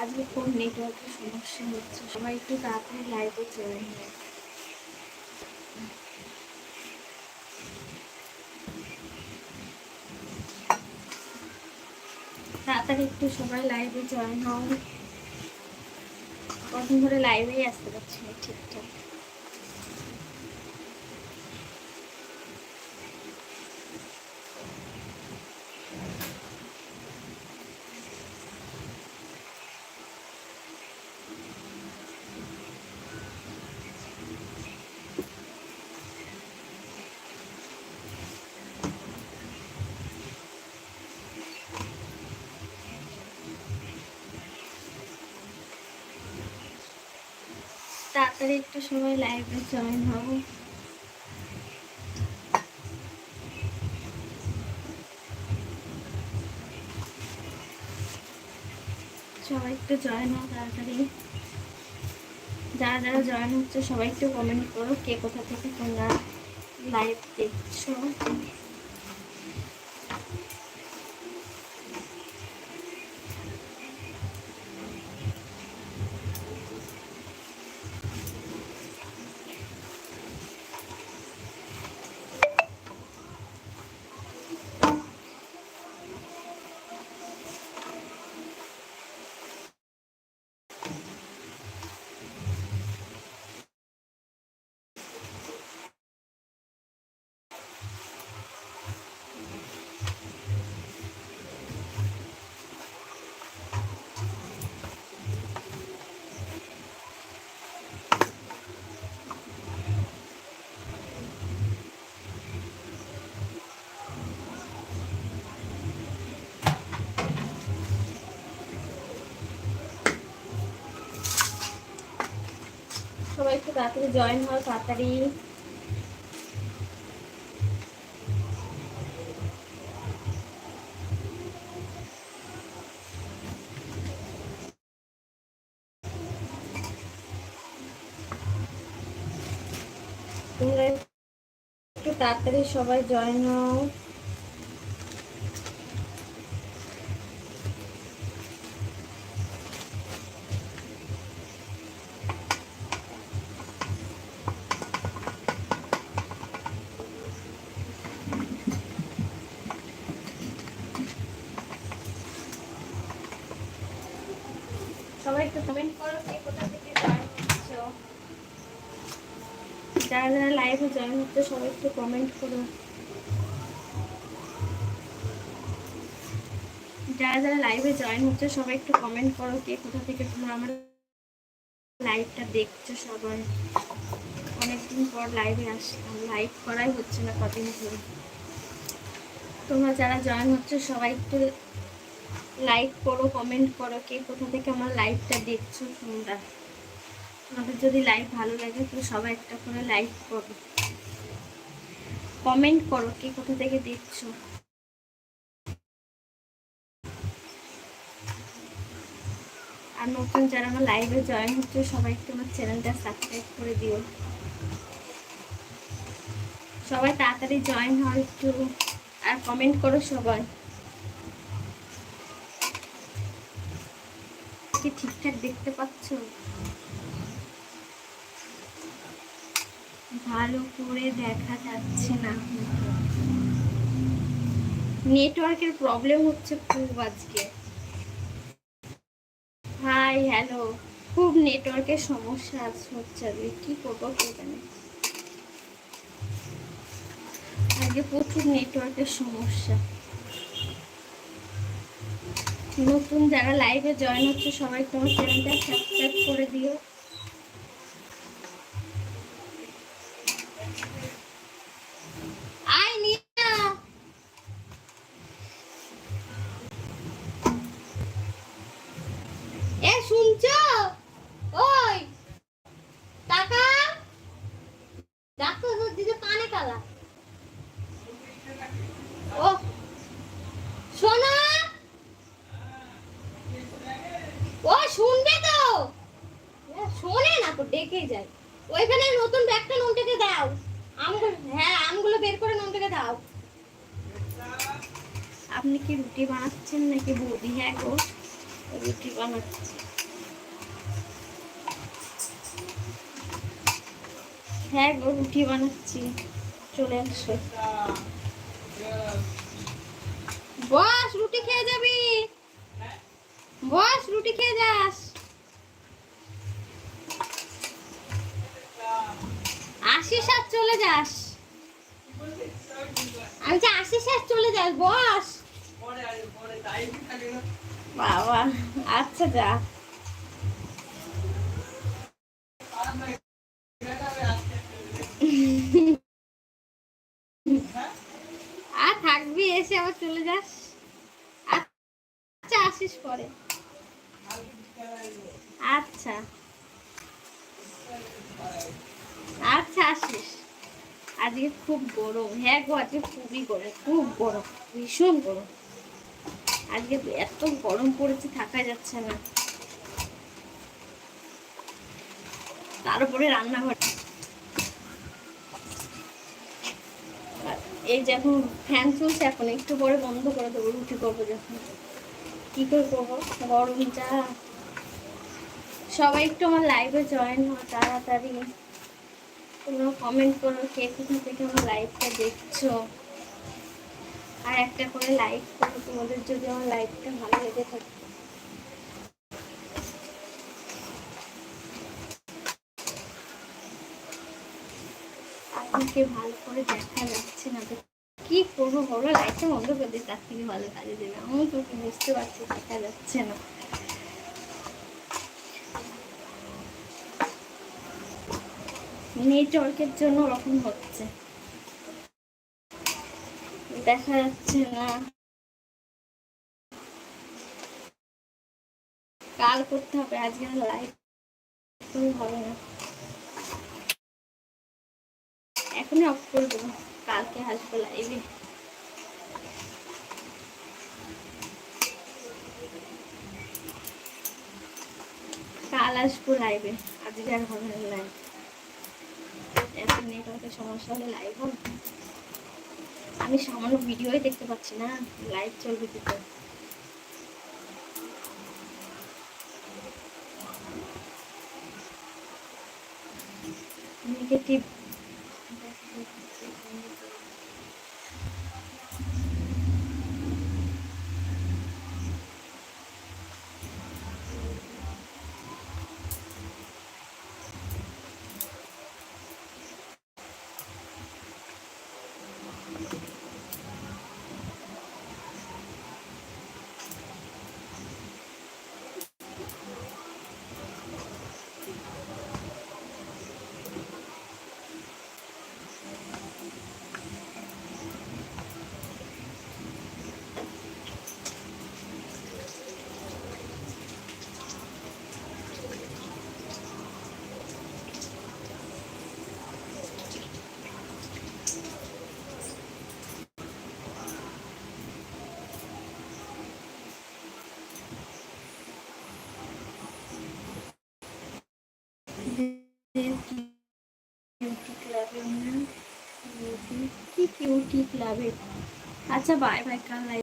আজকে খুব নেটওয়ার্কের সমস্যা হচ্ছে? সবাই একটু তাড়াতাড়ি লাইভে চলে যায় তাড়াতাড়ি একটু সবাই লাইভে জয়েন হও। কদিন ধরে লাইভেই আসতে পারছি ঠিকঠাক। তাড়াতাড়ি একটু সবাই লাইভে জয়েন হব। সবাই একটু জয়েন হও তাড়াতাড়ি। যারা যারা জয়েন হচ্ছে, সবাই একটু কমেন্ট করো, কে কোথা থেকে তোমরা লাইভ দেখছ। একটু তাড়াতাড়ি জয়েন হও তাড়াতাড়ি। তোমরা একটু তাড়াতাড়ি সবাই জয়েন হও। সবাই একটু কমেন্ট করো কে কোথা থেকে যারা যারা লাইভে জয়েন হচ্ছে, সবাই একটু কমেন্ট করো। যারা যারা লাইভে জয়েন হচ্ছে, সবাই একটু কমেন্ট করো কে কোথা থেকে তোমরা আমার লাইভটা দেখছ সবাই অনেকদিন পর লাইভে আসলাম। লাইভ করাই হচ্ছে না কদিন ধরে। তোমরা যারা জয়েন হচ্ছে, সবাই একটু লাইক করো কমেন্ট করো, কে কোথা থেকে আমার লাইভটা দেখছ তোমরা। তোমাদের যদি লাইভ ভালো লাগে, তো সবাই একটা করে লাইক করো। কমেন্ট করো, কে কোথা থেকে দেখছ। আর নতুন যারা আমার লাইভে জয়েন হচ্ছে সবাই একটু আমার চ্যানেলটা সাবস্ক্রাইব করে দিও। সবাই তাড়াতাড়ি জয়েন হয় একটু, আর কমেন্ট করো সবাই। কি ঠিকঠাক দেখতে পাচ্ছ? ভালো করে দেখা যাচ্ছে না। নেটওয়ার্কের প্রবলেম হচ্ছে খুব আজকে। Hi, hello. খুব নেটওয়ার্কের সমস্যা আছে হচ্ছে আজকে। কি করব জানে? আজকে প্রচুর নেটওয়ার্কের সমস্যা। নতুন যারা লাইভে জয়েন হচ্ছে, সবাই তোমার চ্যানেলটা সাবস্ক্রাইব করে দিও। কানে কালা। ও, শোনো ও শুনবে তো এ, শোনে না তো ডেকে যায় ওইখানে নতুন ব্যাগটা নুনটাকে দাও। আমগুলো হ্যাঁ আমগুলো বের করে নুনটাকে দাও। আপনি কি রুটি বানাচ্ছেন নাকি বৌদি? হ্যাঁ গো রুটি বানাচ্ছি। হ্যাঁ গো রুটি বানাচ্ছি। চলে আসো। বস রুটি খেয়ে যাবি। বস রুটি খেয়ে যাস। আসিস আর চলে যাস। আমি যে আসিস আর চলে যাস, বস। বাবা আচ্ছা যা। আর থাকবি, এসে আবার চলে যাস। আচ্ছা আসিস পরে। আচ্ছা। আচ্ছা আসিস। আজকে খুব গরম। হ্যাঁ গো, আজকে খুবই গরম, খুব গরম, ভীষণ গরম। আজকে এত গরম পড়েছে, থাকা যাচ্ছে না। তার উপরে রান্নাঘর এই যে এখন ফ্যান চলছে, এখন একটু পরে বন্ধ করে দেবো, রুটি করব যখন। কি করে করব? গরম যা সবাই একটু আমার লাইভে জয়েন হয় তাড়াতাড়ি। তোমরা কমেন্ট করো, কে কোথা থেকে আমার লাইভটা দেখছ? আর একটা করে লাইক করো, তোমাদের যদি আমার লাইভটা ভালো লেগে থাকে। আপনাকে ভালো করে দেখা যাচ্ছে না কি করব বলো? লাইটটা বন্ধ করে দিই, তার থেকে ভালো কাজে দেবে। আমি তোকে বুঝতে পারছি, দেখা যাচ্ছে না। নেটওয়ার্কের জন্য ওরকম হচ্ছে। দেখা যাচ্ছে না। কাল করতে হবে, আজকে লাইভ হবে না। এখনই অফ করে দেবো, কালকে আসব লাইভে কাল আসব লাইভে আজকে আর হবে না লাইভ সমস্যা হলে লাইভ আমি সামান্য ভিডিওই দেখতে পাচ্ছি না। লাইভ চলবে কি ক্লাবের নাম কি বিউটি ক্লাবের আচ্ছা বাই বাই কাল